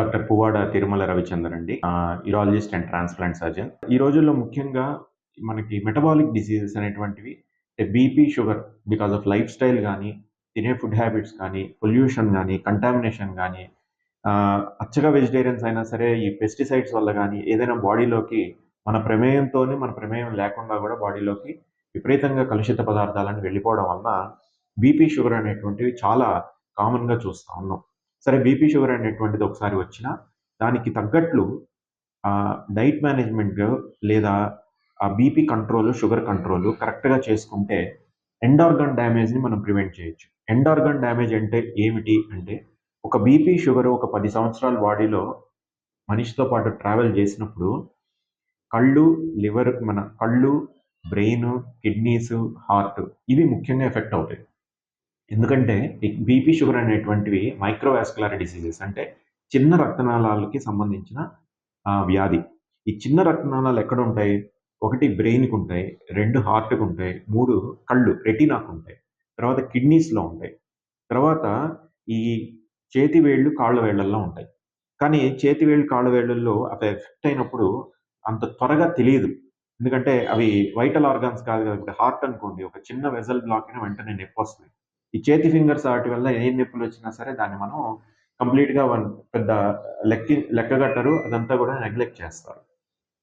Doctor Puvvada Tirumala Ravichander అండి. Urologist and transplant surgeon ఈ రోజుల్లో ముఖ్యంగా మనకి మెటబాలిక్ డిసీజెస్ అనేటువంటివి BP sugar because of life style కానీ తినే ఫుడ్ హ్యాబిట్స్ కానీ పొల్యూషన్ కానీ కంటామినేషన్ కానీ అచ్చగా వెజిటేరియన్స్ అయినా సరే ఈ పెస్టిసైడ్స్ వల్ల కానీ ఏదైనా బాడీలోకి మన ప్రమేయంతోనే మన ప్రమేయం లేకుండా కూడా బాడీలోకి విపరీతంగా కలుషిత పదార్థాలను వెళ్ళిపోవడం వలన బీపీ షుగర్ అనేటువంటివి చాలా కామన్గా చూస్తూ ఉన్నాం. సరే బీపీ షుగర్ అనేటువంటిది ఒకసారి వచ్చినా దానికి తగ్గట్లు డైట్ మేనేజ్మెంట్ లేదా ఆ బీపీ కంట్రోల్ షుగర్ కంట్రోల్ కరెక్ట్గా చేసుకుంటే ఎండార్గన్ డ్యామేజ్ని మనం ప్రివెంట్ చేయొచ్చు. ఎండార్గన్ డ్యామేజ్ అంటే ఏమిటి అంటే ఒక బీపీ షుగర్ ఒక పది సంవత్సరాల బాడీలో మనిషితో పాటు ట్రావెల్ చేసినప్పుడు కళ్ళు లివర్ మన కళ్ళు బ్రెయిన్ కిడ్నీస్ హార్ట్ ఇవి ముఖ్యంగా ఎఫెక్ట్ అవుతాయి. ఎందుకంటే బీపీ షుగర్ అనేటువంటివి మైక్రోవాస్కులర్ డిసీజెస్ అంటే చిన్న రక్తనాళాలకి సంబంధించిన వ్యాధి. ఈ చిన్న రక్తనాళాలు ఎక్కడ ఉంటాయి ఒకటి బ్రెయిన్కి ఉంటాయి రెండు హార్ట్కి ఉంటాయి మూడు కళ్ళు రెటీనాకు ఉంటాయి తర్వాత కిడ్నీస్లో ఉంటాయి తర్వాత ఈ చేతి వేళ్ళు కాళ్ళ వేళ్ళల్లో ఉంటాయి. కానీ చేతి వేళ్ళు కాళ్ళ వేళ్ళల్లో అవి ఎఫెక్ట్ అయినప్పుడు అంత త్వరగా తెలియదు. ఎందుకంటే అవి వైటల్ ఆర్గాన్స్ కాదు కాబట్టి హార్ట్ అనుకోండి ఒక చిన్న వెజల్ బ్లాక్ అయినా వెంటనే నొప్పి వస్తుంది. ఈ చేతి ఫింగర్స్ వాటి వల్ల ఏ నొప్పులు వచ్చినా సరే దాన్ని మనం కంప్లీట్గా వన్ పెద్ద లెక్కి లెక్కగట్టరు అదంతా కూడా నెగ్లెక్ట్ చేస్తారు.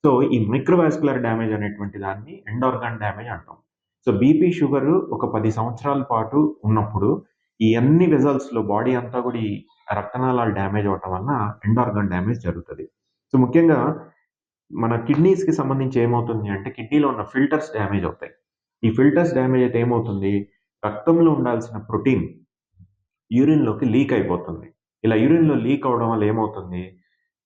సో ఈ మైక్రోవాస్కులర్ డ్యామేజ్ అనేటువంటి దాన్ని ఎండ్ ఆర్గాన్ డ్యామేజ్ అంటాం. సో బీపీ షుగర్ ఒక పది సంవత్సరాల పాటు ఉన్నప్పుడు ఈ అన్ని వెజల్స్లో బాడీ అంతా కూడా ఈ రక్తనాళాలు డ్యామేజ్ అవటం వలన ఎండ్ ఆర్గాన్ డ్యామేజ్ జరుగుతుంది. సో ముఖ్యంగా మన కిడ్నీస్కి సంబంధించి ఏమవుతుంది అంటే కిడ్నీలో ఉన్న ఫిల్టర్స్ డ్యామేజ్ అవుతాయి. ఈ ఫిల్టర్స్ డ్యామేజ్ అయితే ఏమవుతుంది? రక్తంలో ఉండాల్సిన ప్రోటీన్ యూరిన్లోకి లీక్ అయిపోతుంది. ఇలా యూరిన్లో లీక్ అవడం వల్ల ఏమవుతుంది?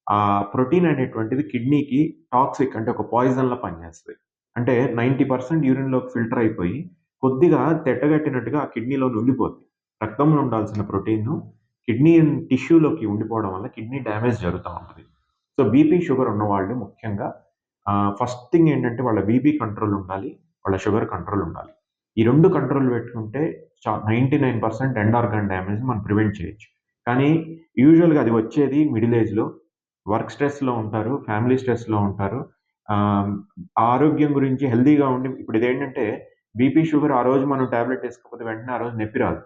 ఆ ప్రోటీన్ అనేటువంటిది కిడ్నీకి టాక్సిక్ అంటే ఒక పాయిజన్లా పనిచేస్తుంది. అంటే నైంటీ పర్సెంట్ యూరిన్లోకి ఫిల్టర్ అయిపోయి కొద్దిగా తెట్టగట్టినట్టుగా ఆ కిడ్నీలో ఉండిపోతుంది రక్తంలో ఉండాల్సిన ప్రోటీన్ కిడ్నీ టిష్యూలోకి ఉండిపోవడం వల్ల కిడ్నీ డ్యామేజ్ జరుగుతూ ఉంటుంది. సో బీపీ షుగర్ ఉన్న వాళ్ళు ముఖ్యంగా ఫస్ట్ థింగ్ ఏంటంటే వాళ్ళ బీపీ కంట్రోల్ ఉండాలి వాళ్ళ షుగర్ కంట్రోల్ ఉండాలి. ఈ రెండు కంట్రోల్ పెట్టుకుంటే ninety nine percent end organ damage మనం ప్రివెంట్ చేయొచ్చు. కానీ యూజువల్గా అది వచ్చేది మిడిల్ ఏజ్లో వర్క్ స్ట్రెస్లో ఉంటారు ఫ్యామిలీ స్ట్రెస్లో ఉంటారు. ఆరోగ్యం గురించి హెల్దీగా ఉండి ఇప్పుడు ఇదేంటంటే బీపీ షుగర్ ఆ రోజు మనం ట్యాబ్లెట్ వేసుకోకపోతే వెంటనే ఆ రోజు నొప్పి రాదు.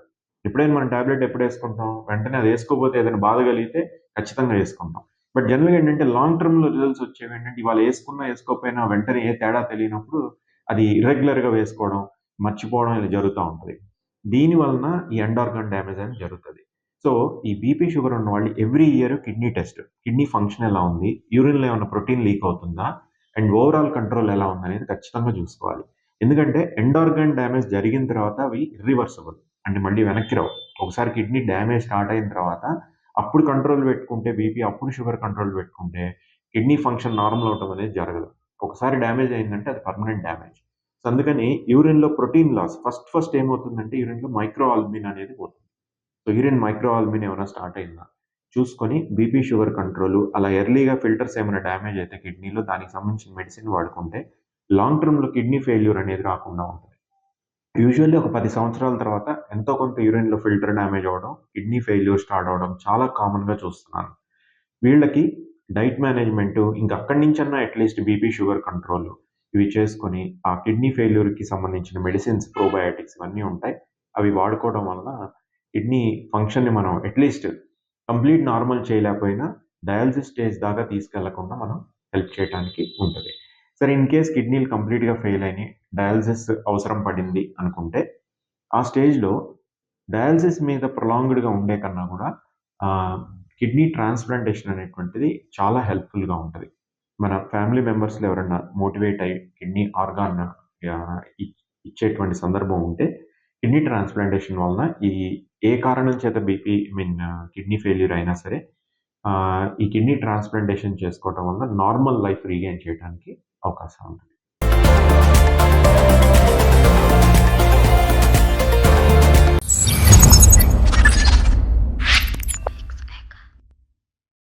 ఎప్పుడైనా మనం ట్యాబ్లెట్ ఎప్పుడు వేసుకుంటాం? వెంటనే అది వేసుకోకపోతే ఏదైనా బాధ కలిగితే ఖచ్చితంగా వేసుకుంటాం. బట్ జనరల్గా ఏంటంటే లాంగ్ టర్మ్లో రిజల్ట్స్ వచ్చేవి ఏంటంటే ఇవాళ వేసుకున్నా వేసుకోకపోయినా వెంటనే ఏ తేడా తెలియనప్పుడు అది ఇర్రెగ్యులర్గా వేసుకోవడం మర్చిపోవడం ఇలా జరుగుతూ ఉంటుంది. దీని వలన ఈ ఎండార్గన్ డ్యామేజ్ అనేది జరుగుతుంది. సో ఈ బీపీ షుగర్ ఉన్న వాళ్ళు every year kidney test kidney function ఎలా ఉంది యూరిన్లో ఏమైనా ప్రోటీన్ లీక్ అవుతుందా అండ్ ఓవరాల్ కంట్రోల్ ఎలా ఉందనేది అనేది ఖచ్చితంగా చూసుకోవాలి. ఎందుకంటే ఎండార్గన్ డ్యామేజ్ జరిగిన తర్వాత అవి రివర్సబుల్ అంటే మళ్ళీ వెనక్కి రావు. ఒకసారి కిడ్నీ డ్యామేజ్ స్టార్ట్ అయిన తర్వాత అప్పుడు కంట్రోల్ పెట్టుకుంటే బీపీ అప్పుడు షుగర్ కంట్రోల్ పెట్టుకుంటే కిడ్నీ ఫంక్షన్ నార్మల్ అవటం అనేది జరగదు. ఒకసారి డ్యామేజ్ అయిందంటే అది పర్మనెంట్ డ్యామేజ్ సో అందుకని యూరిన్లో ప్రోటీన్ లాస్ ఫస్ట్ ఫస్ట్ ఏమవుతుందంటే యూరిన్లో మైక్రో ఆల్మిన్ అనేది పోతుంది. సో యూరిన్ మైక్రో ఆల్మిన్ ఏమైనా స్టార్ట్ అయిందా? చూసుకొని బీపీ షుగర్ కంట్రోల్ అలా ఎర్లీగా ఫిల్టర్స్ ఏమైనా డ్యామేజ్ అయితే కిడ్నీలో దానికి సంబంధించిన మెడిసిన్ వాడుకుంటే లాంగ్ టర్మ్లో కిడ్నీ ఫెయిల్యూర్ అనేది రాకుండా ఉంటుంది. యూజువల్లీ ఒక పది సంవత్సరాల తర్వాత ఎంతో కొంత యూరిన్లో ఫిల్టర్ డ్యామేజ్ అవ్వడం కిడ్నీ ఫెయిల్యూర్ స్టార్ట్ అవడం చాలా కామన్గా చూస్తున్నాను వీళ్ళకి డైట్ మేనేజ్మెంట్ ఇంకా అక్కడి నుంచన్నా at least BP sugar control ఇవి చేసుకొని ఆ కిడ్నీ ఫెయిల్యూర్కి సంబంధించిన మెడిసిన్స్ ప్రోబయాటిక్స్ ఇవన్నీ ఉంటాయి. అవి వాడుకోవడం వల్ల కిడ్నీ ఫంక్షన్ని మనం అట్లీస్ట్ కంప్లీట్ నార్మల్ చేయలేకపోయినా డయాలసిస్ స్టేజ్ దాకా తీసుకెళ్ళకుండా మనం హెల్ప్ చేయడానికి ఉంటుంది. సరే ఇన్ కేస్ కిడ్నీలు కంప్లీట్గా ఫెయిల్ అయినాయి డయాలసిస్ అవసరం పడింది అనుకుంటే ఆ స్టేజ్లో డయాలసిస్ మీద ప్రొలాంగ్డ్గా ఉండే కన్నా కూడా కిడ్నీ ట్రాన్స్ప్లాంటేషన్ అనేటువంటిది చాలా హెల్ప్ఫుల్గా ఉంటుంది. మన ఫ్యామిలీ మెంబర్స్లో ఎవరైనా మోటివేట్ అయ్యి కిడ్నీ ఆర్గాన్ ఇచ్చేటువంటి సందర్భం ఉంటే కిడ్నీ ట్రాన్స్ప్లాంటేషన్ వలన ఈ ఏ కారణం చేత BP I mean kidney failure అయినా సరే ఈ కిడ్నీ ట్రాన్స్ప్లాంటేషన్ చేసుకోవటం వల్ల నార్మల్ లైఫ్ రీగైన్ చేయడానికి అవకాశం ఉంటుంది.